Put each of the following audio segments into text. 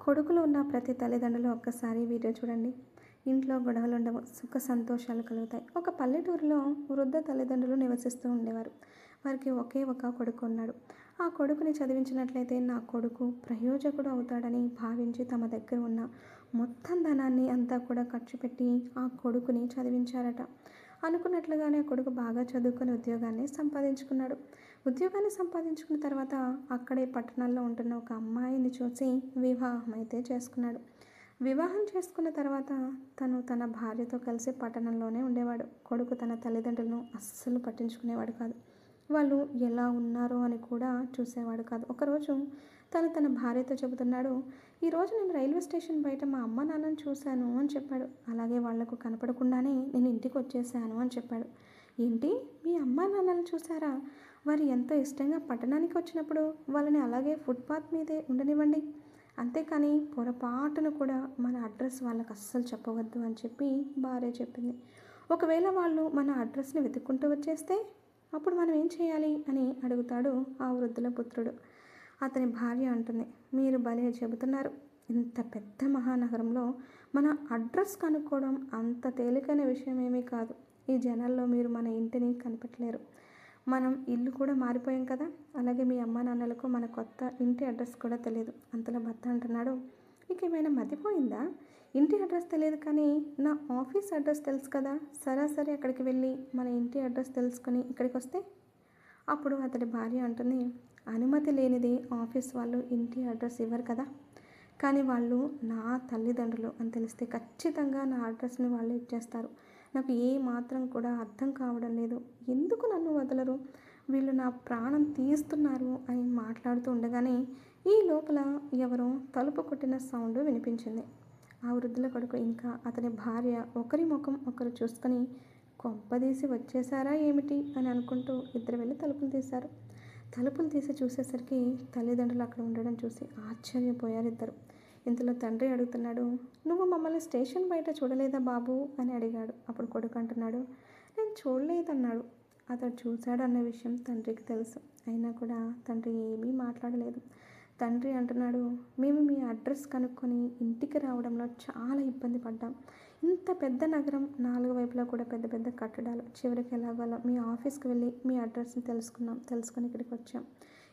కొడుకులు ఉన్న ప్రతి తల్లిదండ్రులు ఒక్కసారి వీడియో చూడండి. ఇంట్లో గొడవలు ఉండవు సుఖ సంతోషాలు కలుగుతాయి. ఒక పల్లెటూరులో వృద్ధ తల్లిదండ్రులు నివసిస్తూ ఉండేవారు. వారికి ఒకే ఒక కొడుకు ఉన్నాడు. ఆ కొడుకుని చదివించినట్లయితే నా కొడుకు ప్రయోజకుడు అవుతాడని భావించి తమ దగ్గర ఉన్న మొత్తం ధనాన్ని అంతా కూడా ఖర్చు పెట్టి ఆ కొడుకుని చదివించారట. అనుకున్నట్లుగానే ఆ కొడుకు బాగా చదువుకొని ఉద్యోగాన్ని సంపాదించుకున్నాడు. ఉద్యోగాన్ని సంపాదించుకున్న తర్వాత అక్కడే పట్టణాల్లో ఉంటున్న ఒక అమ్మాయిని చూసి వివాహం అయితే చేసుకున్నాడు. వివాహం చేసుకున్న తర్వాత తను తన భార్యతో కలిసి పట్టణంలోనే ఉండేవాడు. కొడుకు తన తల్లిదండ్రులను అస్సలు పట్టించుకునేవాడు కాదు. వాళ్ళు ఎలా ఉన్నారో అని కూడా చూసేవాడు కాదు. ఒకరోజు తను తన భార్యతో చెబుతున్నాడు ఈరోజు నేను రైల్వే స్టేషన్ బయట మా అమ్మ నాన్నని చూశాను అని చెప్పాడు. అలాగే వాళ్ళకు కనపడకుండానే నేను ఇంటికి వచ్చేసాను అని చెప్పాడు. ఏంటి? మీ అమ్మ నాన్నలు చూసారా వారు ఎంతో ఇష్టంగా పట్టణానికి వచ్చినప్పుడు వాళ్ళని అలాగే ఫుట్పాత్ మీదే ఉండనివ్వండి. అంతేకాని పొరపాటును కూడా మన అడ్రస్ వాళ్ళకి అస్సలు చెప్పవద్దు అని చెప్పి భార్య చెప్పింది. ఒకవేళ వాళ్ళు మన అడ్రస్ని వెతుక్కుంటూ వచ్చేస్తే అప్పుడు మనం ఏం చేయాలి అని అడుగుతాడు ఆ వృద్ధుల పుత్రుడు. అతని భార్య అంటుంది మీరు భలే చెబుతున్నారు. ఇంత పెద్ద మహానగరంలో మన అడ్రస్ కనుక్కోవడం అంత తేలికైన విషయం ఏమీ కాదు. ఈ జనాల్లో మీరు మన ఇంటిని కనిపెట్టలేరు. మనం ఇల్లు కూడా మారిపోయాం కదా. అలాగే మీ అమ్మ నాన్నలకు మన కొత్త ఇంటి అడ్రస్ కూడా తెలియదు. అంతలో భర్త అంటున్నాడు నీకు ఏమైనా మతిపోయిందా ఇంటి అడ్రస్ తెలియదు కానీ నా ఆఫీస్ అడ్రస్ తెలుసు కదా. సరాసరి అక్కడికి వెళ్ళి మన ఇంటి అడ్రస్ తెలుసుకొని ఇక్కడికి వస్తే? అప్పుడు అతడి భార్య అంటుంది అనుమతి లేనిది ఆఫీస్ వాళ్ళు ఇంటి అడ్రస్ ఇవ్వరు కదా. కానీ వాళ్ళు నా తల్లిదండ్రులు అని తెలిస్తే ఖచ్చితంగా నా అడ్రస్ని వాళ్ళు ఇచ్చేస్తారు. నాకు ఏ మాత్రం కూడా అర్థం కావడం లేదు. ఎందుకు నన్ను వదలరు? వీళ్ళు నా ప్రాణం తీస్తున్నారు అని మాట్లాడుతూ ఉండగానే ఈ లోపల ఎవరో తలుపు కొట్టిన సౌండ్ వినిపించింది. ఆ వృద్ధుల కొడుకు ఇంకా అతని భార్య ఒకరి ముఖం ఒకరు చూసుకొని కొంపదీసి వచ్చేసారా ఏమిటి? అని అనుకుంటూ ఇద్దరు వెళ్ళి తలుపులు తీశారు. తలుపులు తీసి చూసేసరికి తల్లిదండ్రులు అక్కడ ఉండడం చూసి ఆశ్చర్యపోయారు ఇద్దరు. ఇంతలో తండ్రి అడుగుతున్నాడు నువ్వు మమ్మల్ని స్టేషన్ బయట చూడలేదా బాబు? అని అడిగాడు. అప్పుడు కొడుకు అంటున్నాడు నేను చూడలేదన్నాడు. అతడు చూశాడు అన్న విషయం తండ్రికి తెలుసు. అయినా కూడా తండ్రి ఏమీ మాట్లాడలేదు. తండ్రి అంటున్నాడు మేము మీ అడ్రస్ కనుక్కొని ఇంటికి రావడంలో చాలా ఇబ్బంది పడ్డాం. ఇంత పెద్ద నగరం నాలుగు వైపులా కూడా పెద్ద పెద్ద కట్టడాలు. చివరికి ఎలాగోలా మీ ఆఫీస్కి వెళ్ళి మీ అడ్రస్ని తెలుసుకున్నాం తెలుసుకొని ఇక్కడికి వచ్చాం.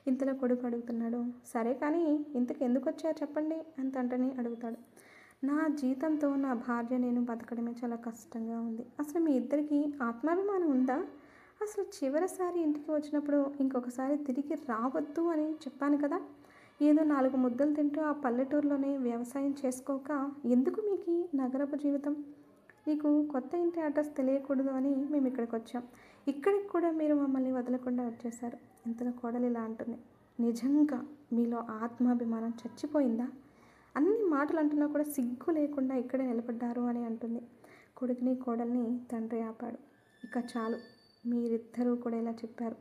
ఇంతలో కొడుకు అడుగుతున్నాడు సరే కానీ ఇంతకు ఎందుకు వచ్చారు చెప్పండి అని తండ్రిని అడుగుతాడు. నా జీతంతో నా భార్య నేను బతకడమే చాలా కష్టంగా ఉంది. అసలు మీ ఇద్దరికి ఆత్మాభిమానం ఉందా? అసలు చివరిసారి ఇంటికి వచ్చినప్పుడు ఇంకొకసారి తిరిగి రావద్దు అని చెప్పాను కదా. ఏదో నాలుగు ముద్దలు తింటూ ఆ పల్లెటూరులోనే వ్యవసాయం చేసుకోక ఎందుకు మీకు నగరపు జీవితం? మీకు కొత్త ఇంటి అడ్రస్ తెలియకూడదు అని మేము ఇక్కడికి వచ్చాం. ఇక్కడికి కూడా మీరు మమ్మల్ని వదలకుండా వచ్చేసారు ఇంతలో కోడలు ఇలా అంటుంది నిజంగా మీలో ఆత్మాభిమానం చచ్చిపోయిందా? అన్ని మాటలు అంటున్నా కూడా సిగ్గు లేకుండా ఇక్కడే నిలబడ్డారు అని అంటుంది. కొడుకుని కోడల్ని తండ్రి ఆపాడు. ఇక చాలు మీరిద్దరూ కూడా ఇలా చెప్పారు.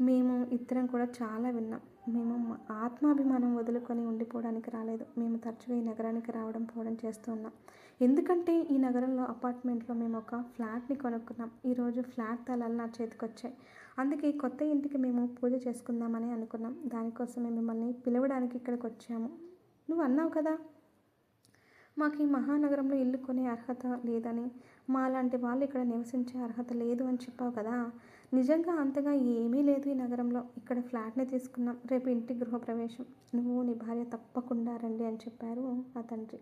మేము ఇద్దరం కూడా చాలా విన్నాం. మేము ఆత్మాభిమానం వదులుకొని ఉండిపోవడానికి రాలేదు. మేము తరచుగా ఈ నగరానికి రావడం పోవడం చేస్తూ ఉన్నాం. ఎందుకంటే ఈ నగరంలో అపార్ట్మెంట్లో మేము ఒక ఫ్లాట్ని కొనుక్కున్నాం. ఈరోజు ఫ్లాట్ తలాలు నా చేతికి వచ్చాయి అందుకే కొత్త ఇంటికి మేము పూజ చేసుకుందామని అనుకున్నాం. దానికోసమే మిమ్మల్ని పిలవడానికి ఇక్కడికి వచ్చాము. నువ్వు అన్నావు కదా మాకు ఈ మహానగరంలో ఇల్లు కొనే అర్హత లేదని. మాలాంటి వాళ్ళు ఇక్కడ నివసించే అర్హత లేదు అని చెప్పావు కదా. నిజంగా అంతగా ఏమీ లేదు ఈ నగరంలో. ఇక్కడ ఫ్లాట్ని తీసుకున్నాం. రేపు ఇంటి గృహప్రవేశం. నువ్వు నీ భార్య తప్పకుండా రండి అని చెప్పారు ఆ తండ్రి.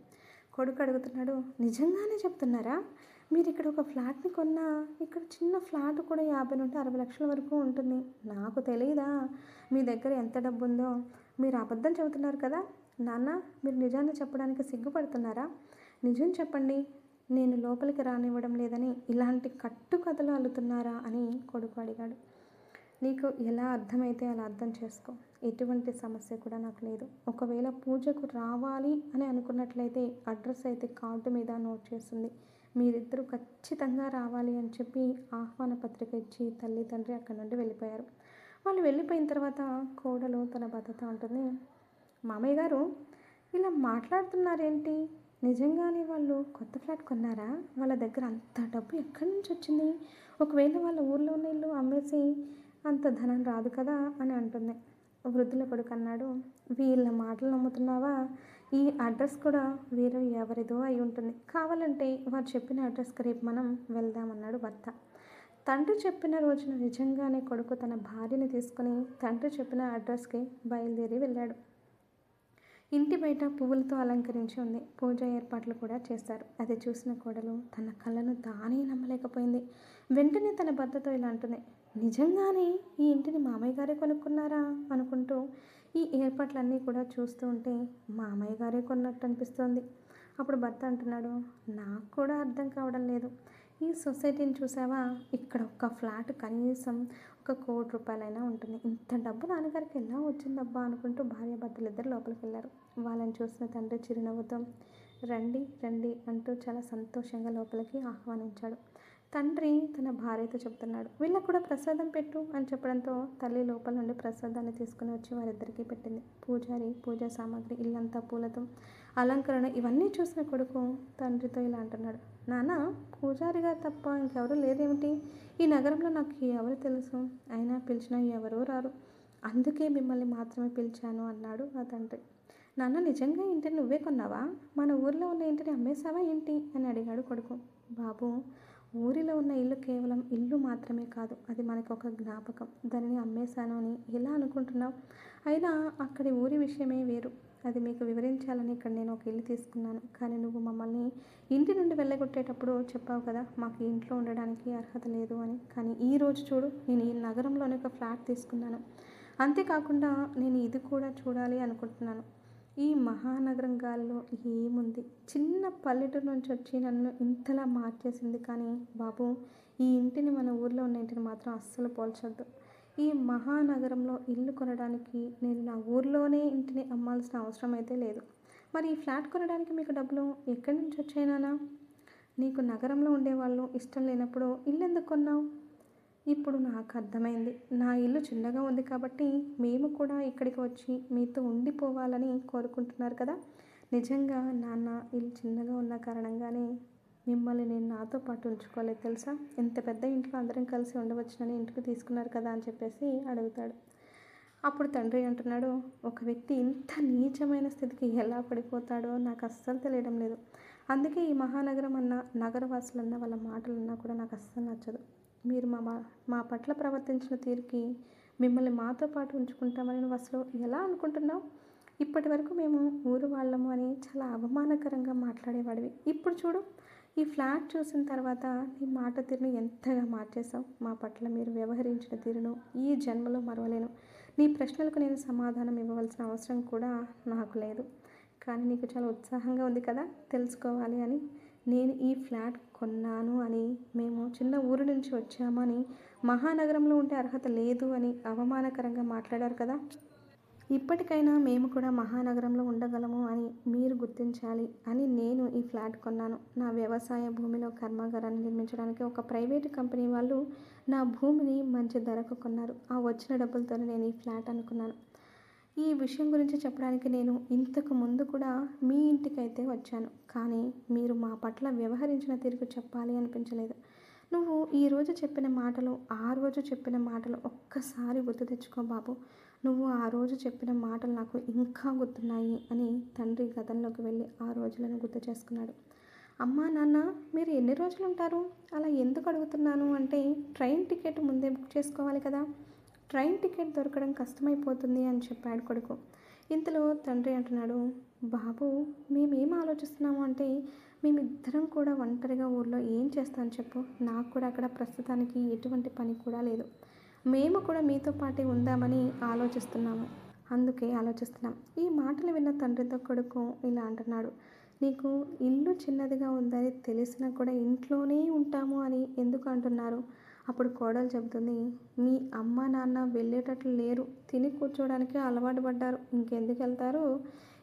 కొడుకు అడుగుతున్నాడు నిజంగానే చెప్తున్నారా? మీరు ఇక్కడ ఒక ఫ్లాట్ని కొన్నా ఇక్కడ చిన్న ఫ్లాట్ కూడా యాభై నుండి అరవై లక్షల వరకు ఉంటుంది. నాకు తెలియదా మీ దగ్గర ఎంత డబ్బు ఉందో మీరు అబద్ధం చెబుతున్నారు కదా? నాన్న మీరు నిజాన్ని చెప్పడానికి సిగ్గుపడుతున్నారా? నిజం చెప్పండి. నేను లోపలికి రానివ్వడం లేదని ఇలాంటి కట్టు కథలు అల్లుతున్నారా అని కొడుకు అడిగాడు. నీకు ఎలా అర్థమైతే అలా అర్థం చేసుకో. ఎటువంటి సమస్య కూడా నాకు లేదు. ఒకవేళ పూజకు రావాలి అని అనుకున్నట్లయితే అడ్రస్ అయితే కార్డు మీద నోట్ చేస్తుంది. మీరిద్దరూ ఖచ్చితంగా రావాలి అని చెప్పి ఆహ్వాన పత్రిక ఇచ్చి తల్లి తండ్రి అక్కడి నుండి వెళ్ళిపోయారు. వాళ్ళు వెళ్ళిపోయిన తర్వాత కోడలు తన భర్తతో ఉంటుంది మామయ్య గారు ఇలా మాట్లాడుతున్నారేంటి? నిజంగానే వాళ్ళు కొత్త ఫ్లాట్ కొన్నారా? వాళ్ళ దగ్గర అంత డబ్బు ఎక్కడి నుంచి వచ్చింది? ఒకవేళ వాళ్ళ ఊర్లో ఉన్న ఇల్లు అమ్మేసి అంత ధనం రాదు కదా? అని అంటుంది. వృద్ధుల కొడుకు అన్నాడు వీళ్ళ మాటలు నమ్ముతున్నావా? ఈ అడ్రస్ కూడా వేరే ఎవరిదో అయి ఉంటుంది. కావాలంటే వారు చెప్పిన అడ్రస్కి రేపు మనం వెళ్దామన్నాడు భర్త. తండ్రి చెప్పిన రోజున నిజంగానే కొడుకు తన భార్యని తీసుకుని తండ్రి చెప్పిన అడ్రస్కి బయలుదేరి వెళ్ళాడు. ఇంటి బయట పువ్వులతో అలంకరించి ఉంది. పూజ ఏర్పాట్లు కూడా చేశారు అది చూసిన కోడలు తన కళ్ళను తానే నమ్మలేకపోయింది. వెంటనే తన భర్తతో ఇలా అంటుంది. నిజంగానే ఈ ఇంటిని మామయ్య గారే కొనుక్కున్నారా? అనుకుంటూ ఈ ఏర్పాట్లన్నీ కూడా చూస్తూ ఉంటే మామయ్య గారే కొన్నట్టు అనిపిస్తోంది. అప్పుడు భర్త అంటున్నాడు నాకు కూడా అర్థం కావడం లేదు. ఈ సొసైటీని చూసావా? ఇక్కడ ఒక ఫ్లాట్ కనీసం ఒక కోటి రూపాయలైనా ఉంటుంది. ఇంత డబ్బు నాన్నగారికి ఎలా వచ్చిందబ్బా? అనుకుంటూ భార్య భర్తలు ఇద్దరు లోపలికి వెళ్ళారు. వాళ్ళని చూసిన తండ్రి చిరునవ్వుతో రండి రండి అంటూ చాలా సంతోషంగా లోపలికి ఆహ్వానించాడు. తండ్రి తన భార్యతో చెప్తున్నాడు వీళ్ళకు కూడా ప్రసాదం పెట్టు అని చెప్పడంతో తల్లి లోపల నుండి ప్రసాదాన్ని తీసుకుని వచ్చి వారిద్దరికీ పెట్టింది. పూజారి పూజా సామాగ్రి ఇల్లంతా పూలతో అలంకరణ ఇవన్నీ చూసిన కొడుకు తండ్రితో ఇలా అంటున్నాడు నాన్న పూజారిగా తప్ప ఇంకెవరు లేరేమిటి? ఈ నగరంలో నాకు ఎవరు తెలుసు? అయినా పిలిచినా ఎవరూ రారు. అందుకే మిమ్మల్ని మాత్రమే పిలిచాను అన్నాడు నా తండ్రి. నాన్న నిజంగా ఇంటిని నువ్వే కొన్నావా? మన ఊర్లో ఉన్న ఇంటిని అమ్మేశావా ఏంటి? అని అడిగాడు కొడుకు. బాబు ఊరిలో ఉన్న ఇల్లు కేవలం ఇల్లు మాత్రమే కాదు అది మనకు ఒక జ్ఞాపకం. దానిని అమ్మేశాను అని ఎలా అనుకుంటున్నావు? అయినా అక్కడి ఊరి విషయమే వేరు. అది మీకు వివరించాలని ఇక్కడ నేను ఒక ఇల్లు తీసుకున్నాను. కానీ నువ్వు మమ్మల్ని ఇంటి నుండి వెళ్ళగొట్టేటప్పుడు చెప్పావు కదా మాకు ఇంట్లో ఉండడానికి అర్హత లేదు అని. కానీ ఈ రోజు చూడు నేను ఈ నగరంలోనే ఒక ఫ్లాట్ తీసుకున్నాను. అంతేకాకుండా నేను ఇది కూడా చూడాలి అనుకుంటున్నాను. ఈ మహానగరం గాల్లో ఏముంది? చిన్న పల్లెటూరు నుంచి వచ్చి నన్ను ఇంతలా మార్చేసింది కానీ బాబు ఈ ఇంటిని మన ఊర్లో ఉన్న ఇంటిని మాత్రం అస్సలు పోల్చొద్దు. ఈ మహానగరంలో ఇల్లు కొనడానికి నేను నా ఊర్లోనే ఇంటిని అమ్మాల్సిన అవసరం అయితే లేదు. మరి ఈ ఫ్లాట్ కొనడానికి మీకు డబ్బులు ఎక్కడి నుంచి వచ్చాయినానా నీకు నగరంలో ఉండేవాళ్ళు ఇష్టం లేనప్పుడు ఇల్లు ఎందుకు కొన్నావు? ఇప్పుడు నాకు అర్థమైంది. నా ఇల్లు చిన్నగా ఉంది కాబట్టి మేము కూడా ఇక్కడికి వచ్చి మీతో ఉండిపోవాలని కోరుకుంటున్నారు కదా? నిజంగా నాన్న ఇల్లు చిన్నగా ఉన్న కారణంగానే మిమ్మల్ని నేను నాతో పాటు ఉంచుకోలేదు తెలుసా? ఇంత పెద్ద ఇంట్లో అందరం కలిసి ఉండవచ్చునని ఇంటికి తీసుకున్నారు కదా అని చెప్పేసి అడుగుతాడు. అప్పుడు తండ్రి అంటున్నాడు ఒక వ్యక్తి ఇంత నీచమైన స్థితికి ఎలా పడిపోతాడో నాకు అస్సలు తెలియడం లేదు. అందుకే ఈ మహానగరం అన్న నగరవాసులన్న వాళ్ళ మాటలన్నా కూడా నాకు అస్సలు నచ్చదు. మీరు మా మా- మా పట్ల ప్రవర్తించిన తీరుకి మిమ్మల్ని మాతో పాటు ఉంచుకుంటామని నువ్వు అసలు ఎలా అనుకుంటున్నావు? ఇప్పటి వరకు మేము ఊరు వాళ్ళము అని చాలా అవమానకరంగా మాట్లాడేవాడివి. ఇప్పుడు చూడు ఈ ఫ్లాట్ చూసిన తర్వాత నీ మాట తీరును ఎంతగా మార్చేశావు. మా పట్ల మీరు వ్యవహరించిన తీరును ఈ జన్మలో మరవలేను. నీ ప్రశ్నలకు నేను సమాధానం ఇవ్వవలసిన అవసరం కూడా నాకు లేదు. కానీ నీకు చాలా ఉత్సాహంగా ఉంది కదా తెలుసుకోవాలి అని నేను ఈ ఫ్లాట్ కొన్నాను అని మేము చిన్న ఊరు నుంచి వచ్చామని మహానగరంలో ఉండే అర్హత లేదు అని అవమానకరంగా మాట్లాడారు కదా. ఇప్పటికైనా మేము కూడా మహానగరంలో ఉండగలము అని మీరు గుర్తించాలి అని నేను ఈ ఫ్లాట్ కొన్నాను. నా వ్యవసాయ భూమిలో కర్మాగారాన్ని నిర్మించడానికి ఒక ప్రైవేటు కంపెనీ వాళ్ళు నా భూమిని మంచి ధరకు కొన్నారు. ఆ వచ్చిన డబ్బులతో నేను ఈ ఫ్లాట్ అనుకున్నాను. ఈ విషయం గురించి చెప్పడానికి నేను ఇంతకు ముందు కూడా మీ ఇంటికైతే వచ్చాను. కానీ మీరు మా పట్ల వ్యవహరించిన తీరుకు చెప్పాలి అనిపించలేదు. నువ్వు ఈరోజు చెప్పిన మాటలు ఆ రోజు చెప్పిన మాటలు ఒక్కసారి గుర్తు తెచ్చుకో బాబు. నువ్వు ఆ రోజు చెప్పిన మాటలు నాకు ఇంకా గుర్తున్నాయి అని తండ్రి గతంలోకి వెళ్ళి ఆ రోజులను గుర్తు చేసుకున్నాడు. అమ్మా నాన్న మీరు ఎన్ని రోజులు ఉంటారు అలా ఎందుకు అడుగుతున్నాను అంటే ట్రైన్ టికెట్ ముందే బుక్ చేసుకోవాలి కదా. ట్రైన్ టికెట్ దొరకడం కష్టమైపోతుంది అని చెప్పాడు కొడుకు. ఇంతలో తండ్రి అంటున్నాడు బాబు మేమేం ఆలోచిస్తున్నాము అంటే మేమిద్దరం కూడా ఒంటరిగా ఊర్లో ఏం చేస్తాను చెప్పు? నాకు కూడా అక్కడ ప్రస్తుతానికి ఎటువంటి పని కూడా లేదు. మేము కూడా మీతో పాటే ఉందామని ఆలోచిస్తున్నాము. అందుకే ఆలోచిస్తున్నాం. ఈ మాటలు విన్న తండ్రితో కొడుకు ఇలా అంటున్నాడు నీకు ఇల్లు చిన్నదిగా ఉందని తెలిసినా కూడా ఇంట్లోనే ఉంటాము అని ఎందుకు అంటున్నారు? అప్పుడు కోడలు చెబుతుంది మీ అమ్మ నాన్న వెళ్ళేటట్లు లేరు. తిని కూర్చోడానికి అలవాటు పడ్డారు. ఇంకెందుకు వెళ్తారు?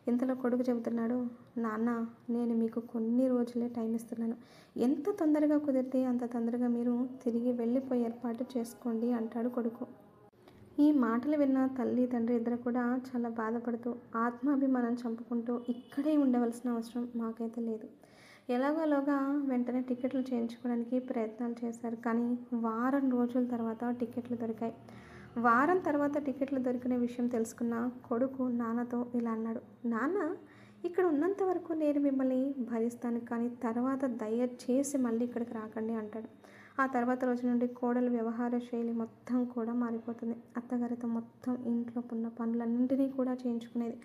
ఇంతలో కొడుకు చెబుతున్నాడు నాన్న నేను మీకు కొన్ని రోజులే టైం ఇస్తున్నాను. ఎంత తొందరగా కుదిరితే అంత తొందరగా మీరు తిరిగి వెళ్ళిపోయి ఏర్పాటు చేసుకోండి అంటాడు కొడుకు. ఈ మాటలు విన్న తల్లి తండ్రి ఇద్దరు కూడా చాలా బాధపడుతూ ఆత్మాభిమానం చంపుకుంటూ ఇక్కడే ఉండవలసిన అవసరం మాకైతే లేదు. ఎలాగోలాగా వెంటనే టికెట్లు చేయించుకోవడానికి ప్రయత్నాలు చేశారు. కానీ వారం రోజుల తర్వాత టికెట్లు దొరికాయి. వారం తర్వాత టికెట్లు దొరికిన విషయం తెలుసుకున్న కొడుకు నాన్నతో ఇలా అన్నాడు. నాన్న ఇక్కడ ఉన్నంత వరకు నేను మిమ్మల్ని భరిస్తాను కానీ తర్వాత దయచేసి మళ్ళీ ఇక్కడికి రాకండి అంటాడు. ఆ తర్వాత రోజు నుండి కోడలు వ్యవహార శైలి మొత్తం కూడా మారిపోతుంది. అత్తగారితో మొత్తం ఇంట్లో ఉన్న పనులన్నింటినీ కూడా చేయించుకునేది.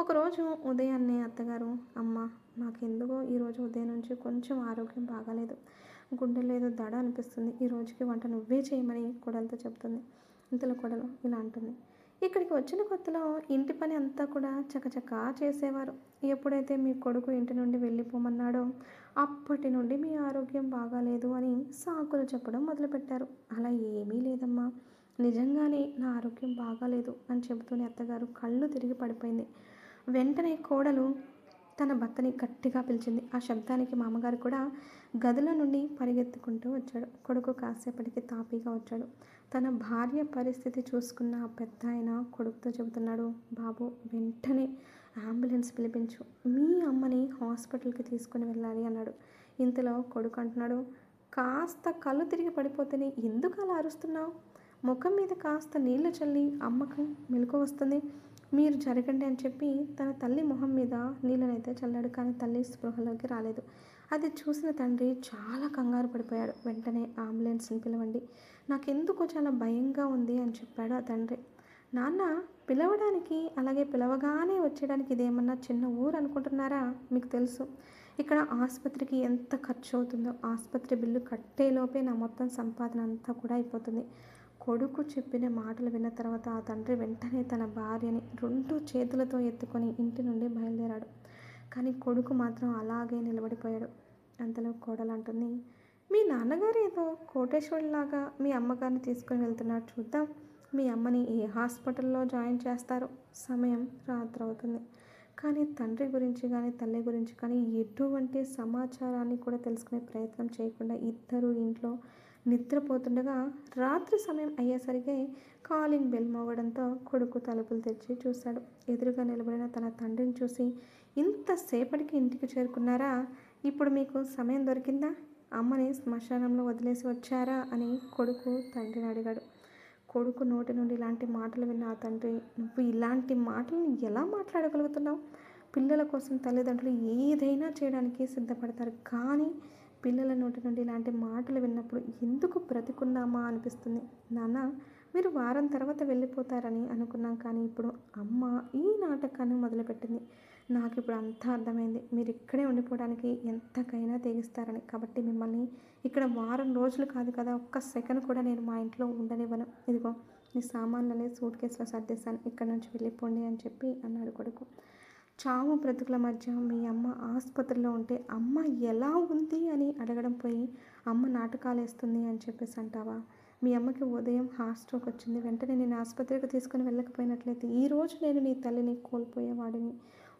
ఒకరోజు ఉదయాన్నే అత్తగారు అమ్మ నాకెందుకో ఈరోజు ఉదయం నుంచి కొంచెం ఆరోగ్యం బాగాలేదు. గుండెలో ఏదో దడ అనిపిస్తుంది. ఈ రోజుకి వంట నువ్వే చేయమని కొడలతో చెప్తుంది. ఇంతలో కొడలు ఇలా అంటుంది. ఇక్కడికి వచ్చిన కొత్తలో ఇంటి పని అంతా కూడా చకచకా చేసేవారు. ఎప్పుడైతే మీ కొడుకు ఇంటి నుండి వెళ్ళిపోమన్నాడో అప్పటి నుండి మీ ఆరోగ్యం బాగాలేదు అని సాకులు చెప్పడం మొదలుపెట్టారు. అలా ఏమీ లేదమ్మా. నిజంగానే నా ఆరోగ్యం బాగాలేదు అని చెబుతూనే అత్తగారు కళ్ళు తిరిగి పడిపోయింది. వెంటనే కోడలు తన భర్తని గట్టిగా పిలిచింది. ఆ శబ్దానికి మామగారు కూడా గదిలో నుండి పరిగెత్తుకుంటూ వచ్చాడు. కొడుకు కాసేపటికి తాపీగా వచ్చాడు. తన భార్య పరిస్థితి చూసుకున్న ఆ పెద్ద ఆయన కొడుకుతో చెబుతున్నాడు బాబు వెంటనే అంబులెన్స్ పిలిపించు. మీ అమ్మని హాస్పిటల్కి తీసుకుని వెళ్ళాలి అన్నాడు. ఇంతలో కొడుకు అంటున్నాడు కాస్త కళ్ళు తిరిగి పడిపోతేనే ఎందుకు అలా అరుస్తున్నావు? ముఖం మీద కాస్త నీళ్ళు చల్లి అమ్మకు మెలకు వస్తుంది. మీరు జరగండి అని చెప్పి తన తల్లి మొహం మీద నీళ్ళనైతే చల్లాడు కానీ తల్లి స్పృహలోకి రాలేదు. అది చూసిన తండ్రి చాలా కంగారు పడిపోయాడు. వెంటనే అంబులెన్స్ని పిలవండి. నాకెందుకో చాలా భయంగా ఉంది అని చెప్పాడు ఆ తండ్రి. నాన్న పిలవడానికి అలాగే పిలవగానే వచ్చేయడానికి ఇదేమన్నా చిన్న ఊరు అనుకుంటున్నారా? మీకు తెలుసు. ఇక్కడ ఆసుపత్రికి ఎంత ఖర్చు అవుతుందో ఆసుపత్రి బిల్లు కట్టేలోపే నా మొత్తం సంపాదన అంతా కూడా అయిపోతుంది. కొడుకు చెప్పిన మాటలు విన్న తర్వాత ఆ తండ్రి వెంటనే తన భార్యని రెండు చేతులతో ఎత్తుకొని ఇంటి నుండి బయలుదేరాడు. కానీ కొడుకు మాత్రం అలాగే నిలబడిపోయాడు. అంతలో కోడలు అంటుంది మీ నాన్నగారు ఏదో కోటేశ్వరులాగా మీ అమ్మగారిని తీసుకొని వెళ్తున్నారు చూద్దాం. మీ అమ్మని ఏ హాస్పిటల్లో జాయిన్ చేస్తారో? సమయం రాత్రి అవుతుంది కానీ తండ్రి గురించి కానీ తల్లి గురించి కానీ ఎటువంటి సమాచారాన్ని కూడా తెలుసుకునే ప్రయత్నం చేయకుండా ఇద్దరు ఇంట్లో నిద్రపోతుండగా రాత్రి సమయం అయ్యేసరికి కాలింగ్ బెల్ మోగడంతో కొడుకు తలుపులు తెరిచి చూశాడు. ఎదురుగా నిలబడిన తన తండ్రిని చూసి ఇంతసేపటికి ఇంటికి చేరుకున్నారా? ఇప్పుడు మీకు సమయం దొరికిందా? అమ్మని శ్మశానంలో వదిలేసి వచ్చారా? అని కొడుకు తండ్రిని అడిగాడు. కొడుకు నోటి నుండి ఇలాంటి మాటలు విన్న ఆ తండ్రి నువ్వు ఇలాంటి మాటలను ఎలా మాట్లాడగలుగుతున్నావు? పిల్లల కోసం తల్లిదండ్రులు ఏదైనా చేయడానికి సిద్ధపడతారు. కానీ పిల్లల నోటి నుండి ఇలాంటి మాటలు విన్నప్పుడు ఎందుకు బ్రతికున్నామా అనిపిస్తుంది. నాన్న మీరు వారం తర్వాత వెళ్ళిపోతారని అనుకున్నాం కానీ ఇప్పుడు అమ్మ ఈ నాటకాన్ని మొదలుపెట్టింది. నాకు ఇప్పుడు అంతా అర్థమైంది. మీరు ఇక్కడే ఉండిపోవడానికి ఎంతకైనా తెగిస్తారని. కాబట్టి మిమ్మల్ని ఇక్కడ వారం రోజులు కాదు కదా ఒక్క సెకండ్ కూడా నేను మా ఇంట్లో ఉండనివ్వను. ఇదిగో నీ సామాన్లనే సూట్ కేసులో సర్దేశాను. ఇక్కడ నుంచి వెళ్ళిపోండి అని చెప్పి అన్నాడు కొడుకు. చావు బ్రతుకుల మధ్య మీ అమ్మ ఆసుపత్రిలో ఉంటే అమ్మ ఎలా ఉంది? అని అడగడం పోయి అమ్మ నాటకాలు వేస్తుంది అని చెప్పేసి అంటావా? మీ అమ్మకి ఉదయం హార్ట్ స్ట్రోక్ వచ్చింది. వెంటనే నేను ఆసుపత్రికి తీసుకుని వెళ్ళకపోయినట్లయితే ఈరోజు నేను నీ తల్లిని కోల్పోయేవాడిని.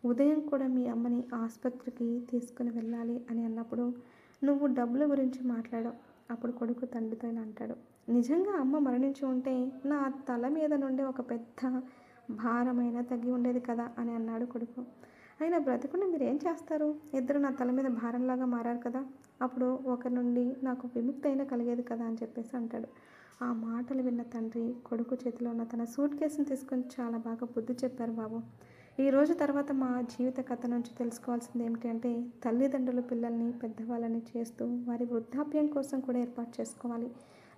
ఉదయం కూడా మీ అమ్మని ఆసుపత్రికి తీసుకుని వెళ్ళాలి అని అన్నప్పుడు నువ్వు డబ్బుల గురించి మాట్లాడావు. అప్పుడు కొడుకు తండ్రితో ఇలా అంటాడు. నిజంగా అమ్మ మరణించి ఉంటే నా తల మీద నుండి ఒక పెద్ద భారమైనా తగ్గి ఉండేది కదా అని అన్నాడు కొడుకు. అయినా బ్రతుకుని మీరు ఏం చేస్తారు? ఇద్దరు నా తల మీద భారంలాగా మారారు కదా. అప్పుడు ఒకరి నుండి నాకు విముక్తి అయినా కలిగేది కదా అని చెప్పేసి అంటాడు. ఆ మాటలు విన్న తండ్రి కొడుకు చేతిలో ఉన్న తన సూట్ కేసును తీసుకొని చాలా బాగా బుద్ధి చెప్పారు బాబు. ఈ రోజు తర్వాత మా జీవిత కథ నుంచి తెలుసుకోవాల్సింది ఏమిటి అంటే తల్లిదండ్రులు పిల్లల్ని పెద్దవాళ్ళని చేస్తూ వారి వృద్ధాప్యం కోసం కూడా ఏర్పాటు చేసుకోవాలి.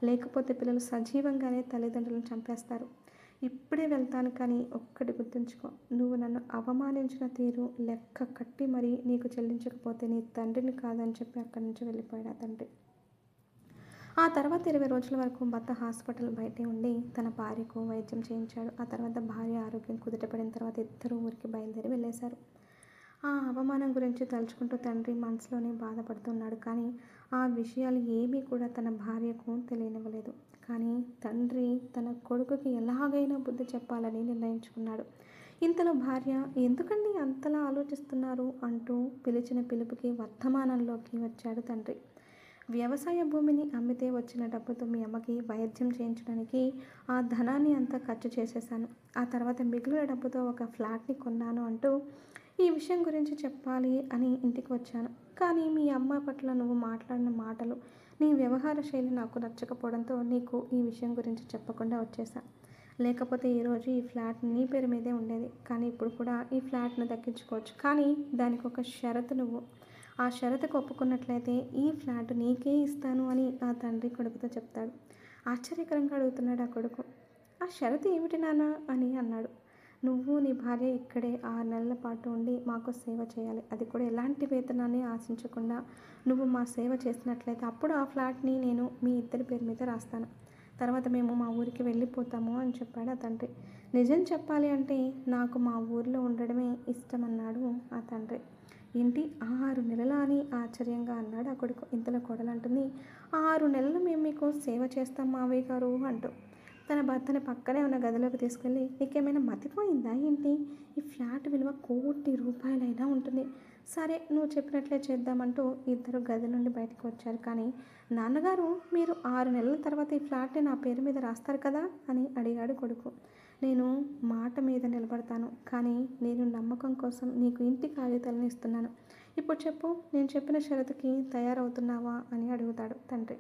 లేకపోతే పిల్లలు సజీవంగానే తల్లిదండ్రులను చంపేస్తారు. ఇప్పుడే వెళ్తాను కానీ ఒక్కటి గుర్తుంచుకో. నువ్వు నన్ను అవమానించిన తీరు లెక్క కట్టి మరీ నీకు చెల్లించకపోతే నీ తండ్రిని కాదని చెప్పి అక్కడి నుంచి వెళ్ళిపోయాడు ఆ తండ్రి. ఆ తర్వాత ఇరవై రోజుల వరకు భర్త హాస్పిటల్ బయటే ఉండి తన భార్యకు వైద్యం చేయించాడు. ఆ తర్వాత భార్య ఆరోగ్యం కుదుటపడిన తర్వాత ఇద్దరు ఊరికి బయలుదేరి వెళ్ళేశారు. ఆ అవమానం గురించి తలుచుకుంటూ తండ్రి మనసులోనే బాధపడుతున్నాడు కానీ ఆ విషయాలు ఏమీ కూడా తన భార్యకు తెలియనివ్వలేదు. కానీ తండ్రి తన కొడుకుకి ఎలాగైనా బుద్ధి చెప్పాలని నిర్ణయించుకున్నాడు. ఇంతలో భార్య ఎందుకండి అంతలా ఆలోచిస్తున్నారు? అంటూ పిలిచిన పిలుపుకి వర్తమానంలోకి వచ్చాడు తండ్రి. వ్యవసాయ భూమిని అమ్మితే వచ్చిన డబ్బుతో మీ అమ్మకి వైద్యం చేయించడానికి ఆ ధనాన్ని అంతా ఖర్చు చేసేసాను ఆ తర్వాత మిగిలిన డబ్బుతో ఒక ఫ్లాట్ని కొన్నాను అంటూ ఈ విషయం గురించి చెప్పాలి అని ఇంటికి వచ్చాను. కానీ మీ అమ్మ పట్ల నువ్వు మాట్లాడిన మాటలు నీ వ్యవహార శైలి నాకు నచ్చకపోవడంతో నీకు ఈ విషయం గురించి చెప్పకుండా వచ్చేసా. లేకపోతే ఈరోజు ఈ ఫ్లాట్ నీ పేరు మీదే ఉండేది. కానీ ఇప్పుడు కూడా ఈ ఫ్లాట్ను దక్కించుకోవచ్చు. కానీ దానికి ఒక షరతు నువ్వు. ఆ షరతుకు ఒప్పుకున్నట్లయితే ఈ ఫ్లాట్ నీకే ఇస్తాను అని ఆ తండ్రి కొడుకుతో చెప్తాడు. ఆశ్చర్యకరంగా అడుగుతున్నాడు ఆ కొడుకు. ఆ షరతు ఏమిటి నాన్న? అని అన్నాడు. నువ్వు నీ భార్య ఇక్కడే ఆరు నెలల పాటు ఉండి మాకు సేవ చేయాలి. అది కూడా ఎలాంటి వేతనాన్ని ఆశించకుండా నువ్వు మా సేవ చేసినట్లయితే అప్పుడు ఆ ఫ్లాట్ని నేను మీ ఇద్దరి పేరు మీద రాస్తాను. తర్వాత మేము మా ఊరికి వెళ్ళిపోతాము అని చెప్పాడు ఆ తండ్రి. నిజం చెప్పాలి అంటే నాకు మా ఊరిలో ఉండడమే ఇష్టమన్నాడు ఆ తండ్రి. ఏంటి? ఆరు నెలల అని ఆశ్చర్యంగా అన్నాడు ఆ కొడుకు. ఇంతలో కొడలు అంటుంది ఆరు నెలలు మేము మీకు సేవ చేస్తాం మావయ్య గారు అంటూ. తన భర్తని పక్కనే ఉన్న గదిలోకి తీసుకెళ్ళి నీకేమైనా మతిపోయిందా ఏంటి? ఈ ఫ్లాట్ విలువ కోటి రూపాయలైనా ఉంటుంది. సరే నువ్వు చెప్పినట్లే చేద్దామంటూ ఇద్దరు గది నుండి బయటకు వచ్చారు. కానీ నాన్నగారు మీరు ఆరు నెలల తర్వాత ఈ ఫ్లాట్ని నా పేరు మీద రాస్తారు కదా? అని అడిగాడు కొడుకు. నేను మాట మీద నిలబడతాను కానీ నేను నమ్మకం కోసం నీకు ఇంటి కాగితాలను ఇస్తున్నాను. ఇప్పుడు చెప్పు నేను చెప్పిన షరతుకి తయారవుతున్నావా? అని అడుగుతాడు తండ్రి.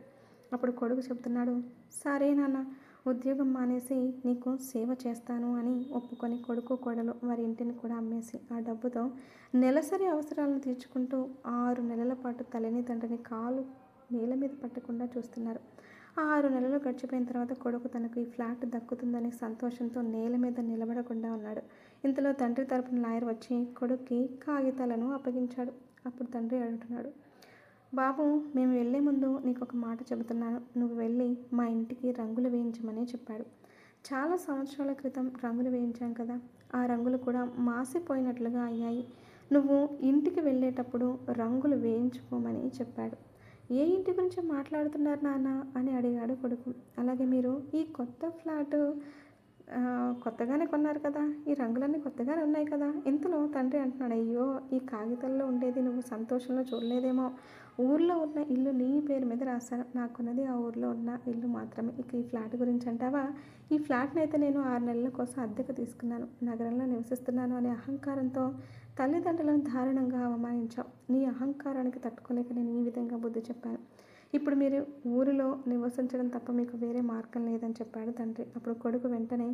అప్పుడు కొడుకు చెబుతున్నాడు సరే నాన్న ఉద్యోగం మానేసి నీకు సేవ చేస్తాను అని ఒప్పుకొని కొడుకు కోడలు వారి ఇంటిని కూడా అమ్మేసి ఆ డబ్బుతో నెలసరి అవసరాలను తీర్చుకుంటూ ఆరు నెలల పాటు తల్లిని తండ్రిని కాలు నేల మీద పట్టకుండా చూస్తున్నారు. ఆరు నెలలు గడిచిపోయిన తర్వాత కొడుకు తనకు ఈ ఫ్లాట్ దక్కుతుందనే సంతోషంతో నేల మీద నిలబడకుండా ఉన్నాడు. ఇంతలో తండ్రి తరపున లాయర్ వచ్చి కొడుక్కి కాగితాలను అప్పగించాడు. అప్పుడు తండ్రి అడుగుతున్నాడు బాబు మేము వెళ్ళే ముందు నీకు ఒక మాట చెబుతున్నాను. నువ్వు వెళ్ళి మా ఇంటికి రంగులు వేయించమని చెప్పాడు. చాలా సంవత్సరాల క్రితం రంగులు వేయించాం కదా ఆ రంగులు కూడా మాసిపోయినట్లుగా అయ్యాయి. నువ్వు ఇంటికి వెళ్ళేటప్పుడు రంగులు వేయించుకోమని చెప్పాడు. ఏ ఇంటి గురించి మాట్లాడుతున్నారు నాన్న? అని అడిగాడు కొడుకు. అలాగే మీరు ఈ కొత్త ఫ్లాట్ కొత్తగానే కొన్నారు కదా ఈ రంగులన్నీ కొత్తగానే ఉన్నాయి కదా ఇంతలో తండ్రి అంటున్నాడు అయ్యో ఈ కాగితాల్లో ఉండేది నువ్వు సంతోషంలో చూడలేదేమో ఊర్లో ఉన్న ఇల్లు నీ పేరు మీద రాశాను. నాకున్నది ఆ ఊర్లో ఉన్న ఇల్లు మాత్రమే. ఇక ఈ ఫ్లాట్ గురించి అంటావా? ఈ ఫ్లాట్ని అయితే నేను ఆరు నెలల కోసం అద్దెకు తీసుకున్నాను. నగరంలో నివసిస్తున్నాను అనే అహంకారంతో తల్లిదండ్రులను దారుణంగా అవమానించావు. నీ అహంకారానికి తట్టుకోలేక నేను ఈ విధంగా బుద్ధి చెప్పాను. ఇప్పుడు మీరు ఊరిలో నివసించడం తప్ప మీకు వేరే మార్గం లేదని చెప్పాడు తండ్రి. అప్పుడు కొడుకు వెంటనే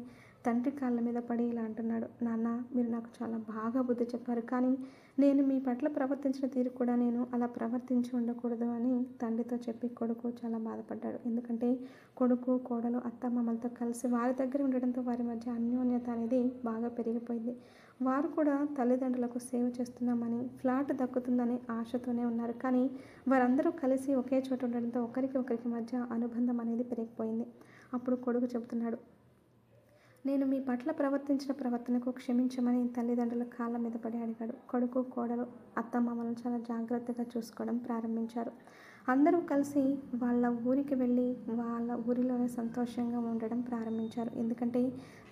తండ్రి కాళ్ళ మీద పడి ఇలా అంటున్నాడు నాన్న మీరు నాకు చాలా బాగా బుద్ధి చెప్పారు కానీ నేను మీ పట్ల ప్రవర్తించిన తీరు కూడా నేను అలా ప్రవర్తించి ఉండకూడదు అని తండ్రితో చెప్పి కొడుకు చాలా బాధపడ్డాడు. ఎందుకంటే కొడుకు కోడలు అత్త మామలతో కలిసి వారి దగ్గర ఉండడంతో వారి మధ్య అన్యోన్యత అనేది బాగా పెరిగిపోయింది. వారు కూడా తల్లిదండ్రులకు సేవ చేస్తున్నామని ఫ్లాట్ దక్కుతుందనే ఆశతోనే ఉన్నారు. కానీ వారందరూ కలిసి ఒకే చోట ఉండడంతో ఒకరికి ఒకరికి మధ్య అనుబంధం అనేది పెరిగిపోయింది. అప్పుడు కొడుకు చెబుతున్నాడు నేను మీ పట్ల ప్రవర్తించిన ప్రవర్తనకు క్షమించమని తల్లిదండ్రుల కాళ్ళ మీద పడి అడిగాడు. కొడుకు కోడలు అత్తమామలను చాలా జాగ్రత్తగా చూసుకోవడం ప్రారంభించారు. అందరూ కలిసి వాళ్ళ ఊరికి వెళ్ళి వాళ్ళ ఊరిలోనే సంతోషంగా ఉండడం ప్రారంభించారు. ఎందుకంటే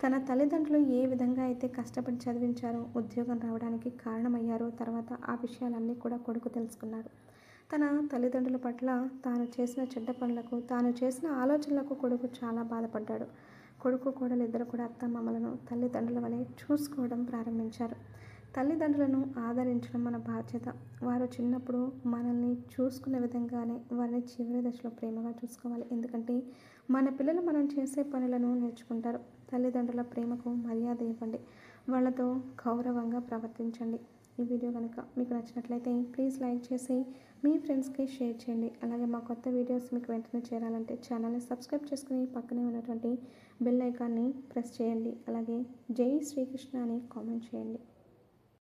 తన తల్లిదండ్రులు ఏ విధంగా అయితే కష్టపడి చదివించారో ఉద్యోగం రావడానికి కారణమయ్యారో తర్వాత ఆ విషయాలన్నీ కూడా కొడుకు తెలుసుకున్నాడు తన తల్లిదండ్రుల పట్ల తాను చేసిన చెడ్డ పనులకు తాను చేసిన ఆలోచనలకు కొడుకు చాలా బాధపడ్డాడు. కొడుకు కోడలు ఇద్దరు కూడా అత్తమామలను తల్లిదండ్రుల వలె చూసుకోవడం ప్రారంభించారు. తల్లిదండ్రులను ఆదరించడం మన బాధ్యత. వారు చిన్నప్పుడు మనల్ని చూసుకునే విధంగానే వారిని చివరి దశలో ప్రేమగా చూసుకోవాలి. ఎందుకంటే మన పిల్లలు మనం చేసే పనులను నేర్చుకుంటారు. తల్లిదండ్రుల ప్రేమకు మర్యాద ఇవ్వండి. వాళ్ళతో గౌరవంగా ప్రవర్తించండి. ఈ వీడియో కనుక మీకు నచ్చినట్లయితే ప్లీజ్ లైక్ చేసి మీ ఫ్రెండ్స్కి షేర్ చేయండి. అలాగే మా కొత్త వీడియోస్ మీకు వెంటనే చేరాలంటే ఛానల్ని సబ్స్క్రైబ్ చేసుకుని పక్కనే ఉన్నటువంటి బెల్ ఐకాన్ని ప్రెస్ చేయండి. అలాగే జై శ్రీకృష్ణ అని కామెంట్ చేయండి.